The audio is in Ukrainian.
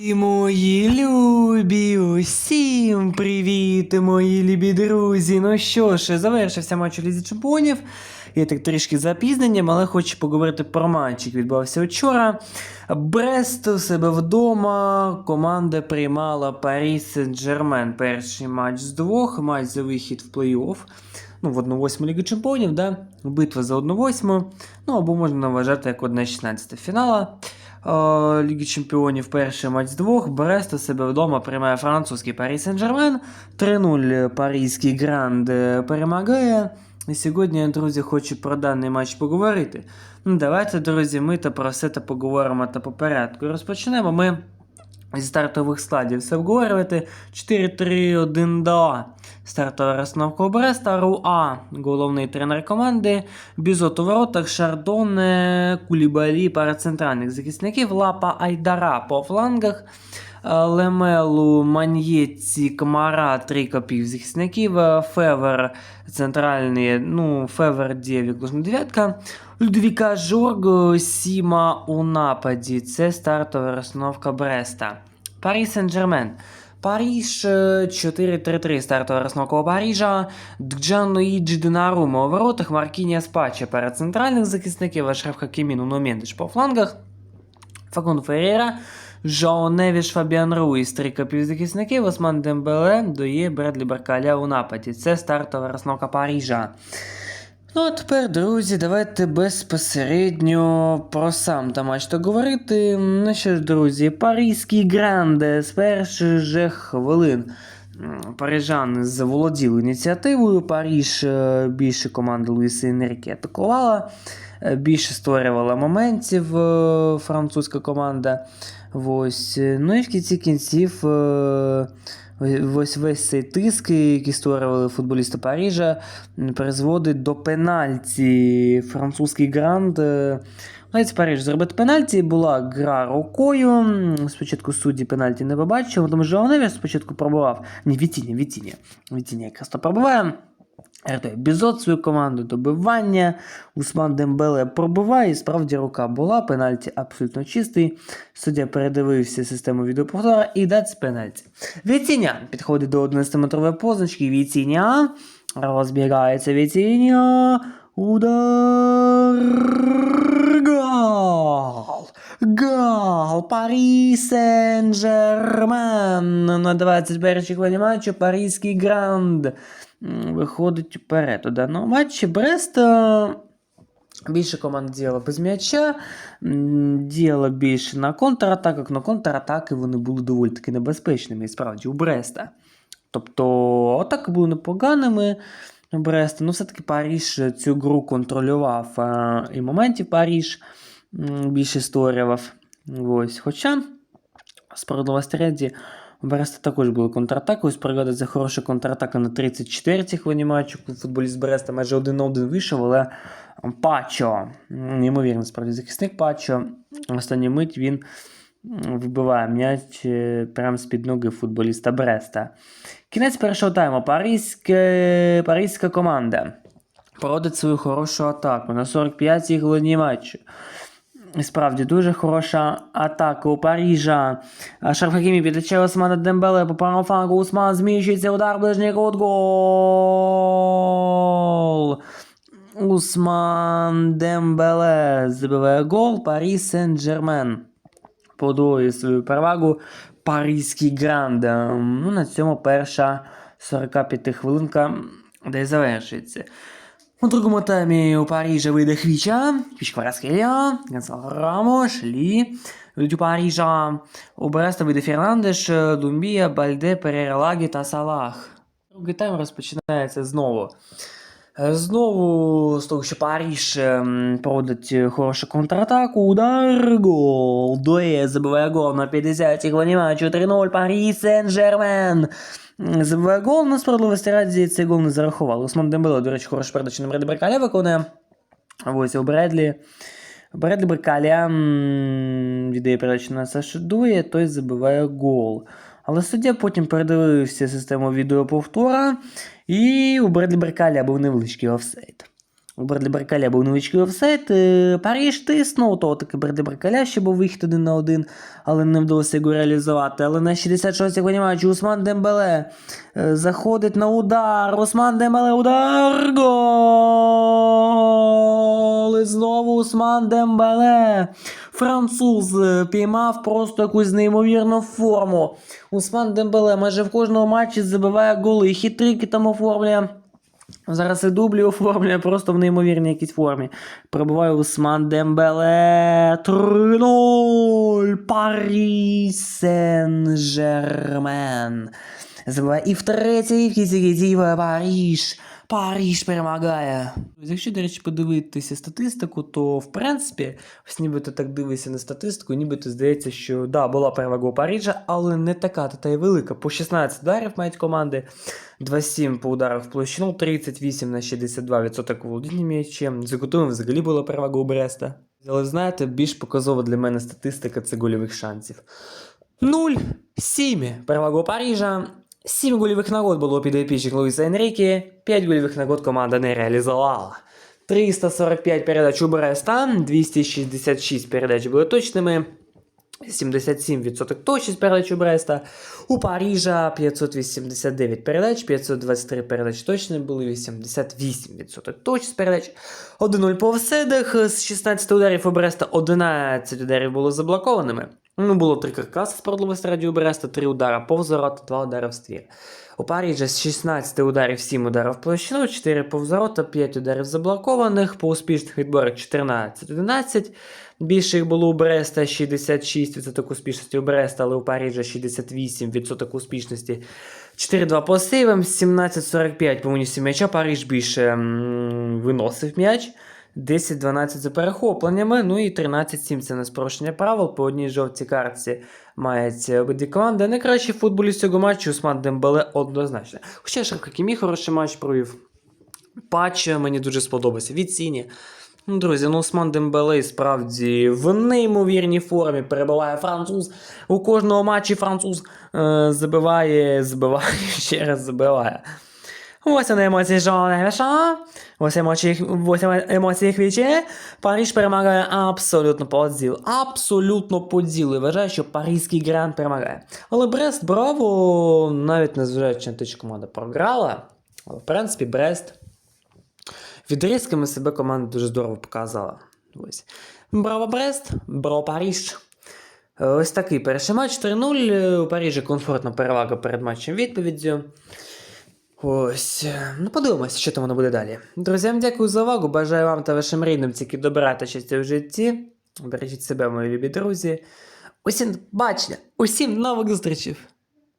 І мої любі, усім привіт, мої любі друзі. Ну що ж, завершився матч у Лізі Чемпіонів. Я так трішки запізненням, але хочу поговорити про матч, який відбувався вчора. Брест у себе вдома. Команда приймала Парі Сен-Джермен. Перший матч з двох, матч за вихід в плей-офф. Ну, в 1-8 Ліги Чемпіонів, да? битва за 1-8. Ну або можна вважати як 1-16 фінала. Е, Ліги Чемпіонів перший матч з двох. Брест у себе вдома приймає французький Парі Сен-Жермен. 3-0 паризький Гранд е, перемагає. І сьогодні, друзі, хочу про даний матч поговорити. Ну, давайте, друзі, ми та про все та поговоримо та по порядку. Розпочнемо ми зі стартових складів все обговорювати. 4-3-1-2. Стартова розстановка Бреста, Руа, головний тренер команди, Бізот у воротах, Шардон, е, Кулібалі, пара захисників, Лапа Айдара по флангах, Лемелу, Маньєці, Камара, три копів-захисників, е, Февер центральний, ну, Февер 9, кожна дев'ятка, Людвіка Жорг, Сіма у нападі. Це стартова розстановка Бреста. Парі Сен-Джермен. Паріж е, 4-3-3 стартова розстановка у Парижа. Джанлуїджі Донарума у воротах, Маркініас Паче перед центральних захисників, Ашраф Хакімі, Нуно Мендеш по флангах. Факун Феррера, Жао Невіш, Фабіан Руїс, три копівзахисників, Осман Дембеле, Доє, Бредлі Баркаля у нападі. Це стартова розстановка Парижа. Ну, а тепер, друзі, давайте безпосередньо про сам та матч говорити. Ну що ж, друзі, Паризький Гранде з перших же хвилин. м, Парижани заволоділи ініціативою. Паріж е, більше команда Луїса Енеріки атакувала, е, більше створювала моментів е, французька команда. Ось. е, Ну і в кінці кінців. е, Ось весь цей тиск, який створювали футболісти Парижа, призводить до пенальті. Французький гранд. е, Навіть Париж зробити пенальті. Була гра рукою. Спочатку судді пенальті не побачив, тому що Невіс спочатку пробував. Ні, Вітіні, Вітіні. Вітіні якраз то пробуває. Рятує Бізот свою команду, добивання. Усман Дембеле пробиває, і справді рука була, пенальті абсолютно чистий. Суддя передивився систему відеоповтора і дасть пенальті. Віціня підходить до 11-метрової позначки. Віціня розбігається Віціня. Удар. Гол! Гол! Парі Сен-Жермен на 21-й хвилі матчу Паризький Гранд виходить вперед у даному матчі. Брест більше команд діяла без м'яча, діяла більше на контратаках, але контратаки вони були доволі таки небезпечними, і справді, у Бреста. Тобто, атаки були непоганими. Бреста, ну все-таки Паріж цю гру контролював е, і моментів Паріж більше створював. Ось. Хоча, справедливості у Бреста також були контратаки. Ось пригадується хороша контратака на 34-й хвилині. Футболіст Бреста майже один на один вийшов, але Пачо, неймовірно, справді захисник Пачо. В останню мить він вибиває м'яч е, прямо з-під ноги футболіста Бреста. Кінець першого тайму. Паризьке, паризька команда проводить свою хорошу атаку на 45-й хвилині матчу. Справді дуже хороша атака у Парижа. Шарф Хакімі підлічає Османа Дембеле по правому флангу. Усман зміщується, удар ближній кут. Гол! Усман Дембеле забиває гол. Парі Сен-Джермен подвоює свою перевагу. Паризький гранд. Ну, на цьому перша 45 хвилинка де завершується. У другому таймі у Парижа вийде Хвіча, Хвіч Кварасхелія, Гонсал Рамош, Лі. Йдуть у Парижа у Бреста вийде Фернандеш, Думбія, Бальде, Перера Лагі та Салах. Другий тайм розпочинається знову. Е, Знову з того, що Паріж ем, проводить е, хорошу контратаку, удар, гол. Дує забиває гол на 50-й хвилині матчу 3-0 Парі Сен-Жермен. Забиває гол, на справедливості раді цей гол не зарахували. Осман Дембеле, до речі, хорошу передачу на Бредлі Беркаля виконує. Ось у Бредлі. Бредлі Беркаля віддає передачу на Сашу Дує, той забиває гол. Але суддя потім передивився систему відеоповтора, і у Бредлі Беркаля був невеличкий офсейд. У Бредлі Баркаля був невеличкий офсайт. Е, Паріж тиснув, то таки Бредлі Баркаля ще був вихід один на один, але не вдалося його реалізувати. Але на 66-й хвилині матчу Усман Дембеле е, заходить на удар. Усман Дембеле удар. Гол! І знову Усман Дембеле. Француз е, піймав просто якусь неймовірну форму. Усман Дембеле майже в кожному матчі забиває голи, і хитрики там оформлює. Зараз і дублі оформлює просто в неймовірній якійсь формі. Пробиває Усман Дембеле 3-0. Парі Сен-Жермен. Забиває і втретє, і в кінці Паріж. Паріж перемагає. Якщо, до речі, подивитися статистику, то в принципі, ось ніби ти так дивишся на статистику, ніби ти здається, що да, була перевага у Парижа, але не така та й велика. По 16 ударів мають команди, 2-7 по ударах в площину, 38 на 62% володіння м'ячем. За кутовим взагалі була перевага у Бреста. Але знаєте, більш показова для мене статистика це гольових шансів. 0-7 перевага у Парижа. 7 гольових нагод було під епічних Луїса Енрікі, 5 гольових нагод команда не реалізувала. 345 передач у Бреста, 266 передач були точними, 77% точність передач у Бреста. У Парижа 589 передач, 523 передач точні були, 88% точність передач. 1-0 по офсайдах, з 16 ударів у Бреста 11 ударів було заблокованими. Ну, було три каркаси справедливості раді у Бреста, 3 удара повз ворота, 2 удари в ствір. У Парижа з 16 ударів 7 ударів в площину, 4 повз ворота, 5 ударів заблокованих, по успішних відборах 14-11. Більше їх було у Бреста 66% успішності у Бреста, але у Парижа 68% успішності. 4-2 по сейвам, 17-45 по м'яча. Париж більше м, виносив м'яч. 10-12 за перехопленнями, ну і 13-7 це не спорушення правил. По одній жовтій картці мають обидві команди. Найкращий футболіст цього матчу Усман Дембеле однозначно. Хоча Шриф Хакімі хороший матч провів. Патч мені дуже сподобався. Від Сіні. Ну, друзі, ну Усман Дембеле справді в неймовірній формі перебуває француз. У кожного матчі француз е, забиває, забиває, ще раз забиває. Ось вони емоції Жона Геша. Ось емоції, ось емоції Хвічі. Париж перемагає абсолютно по ділу. Абсолютно поділу. І вважаю, що паризький грант перемагає. Але Брест, браво, навіть незважаючи на те, що команда програла. Але в принципі, Брест відрізками себе команда дуже здорово показала. Ось. Браво Брест, браво Париж. Ось такий перший матч 3-0. У Парижі комфортна перевага перед матчем відповіддю. Ось. Ну, подивимося, що там воно буде далі. Друзям, дякую за увагу. Бажаю вам та вашим рідним тільки добра та щастя в житті. Бережіть себе, мої любі друзі. Усім бачення, усім нових зустрічей!